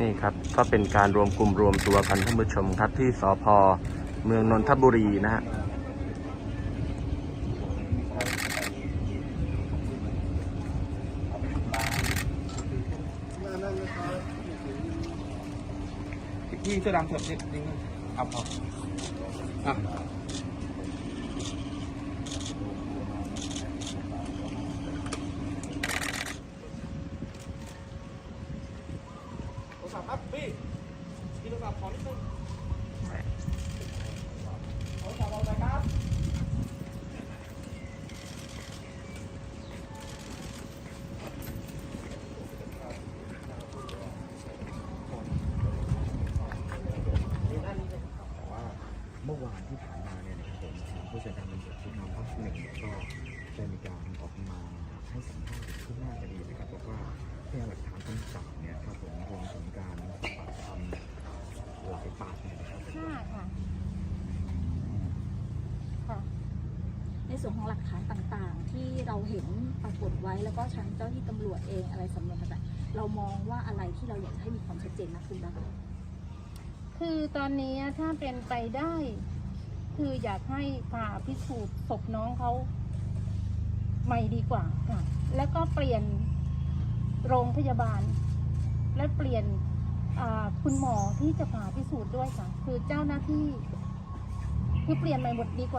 นี่ครับก็เป็นการรวมกลุ่มรวมตัวกันท่านผู้ชมครับที่สพเมืองนนทบุรีนะฮะพี่เสื้อดำเถิบนิดนึงเอาพออะโทร ศัพท์ครับพี่พี่โทรศัพท์ขอนิดนึงโทรศัพท์เอาหน่อยครับแต่ว่าเมื่อวานที่ผ่านมาเนี่ยนะครับผมทางผู้จัดการตำรวจที่นำภาคหนึ่งก็ได้มีการออกมาให้สัมภาษณ์ขึ้นหน้าคดีนะครับบอกว่าพยานหลักฐานต่างๆเนี่ยครับผมรวมถึงการสอบปากคำหลายปากเนี่ยนะครับ ห้าค่ะ ค่ะ ใน ส่วนของหลักฐานต่างๆ ที่เราเห็นปรากฏไว้แล้วก็ทางเจ้าที่ตำรวจเองอะไรสำนวนต่างๆเรามองว่าอะไรที่เราอยากให้มีความชัดเจนมากขึ้นบ้างคือตอนนี้ถ้าเป็นไปได้ คืออยากให้ผ่าพิสูจน์ศพน้องเขาใหม่ดีกว่าค่ะ แล้วก็เปลี่ยนโรงพยาบาล และเปลี่ยนคุณหมอที่จะผ่าพิสูจน์ด้วยค่ะ คือเจ้าหน้าที่ คือเปลี่ยนใหม่หมดดีกว่า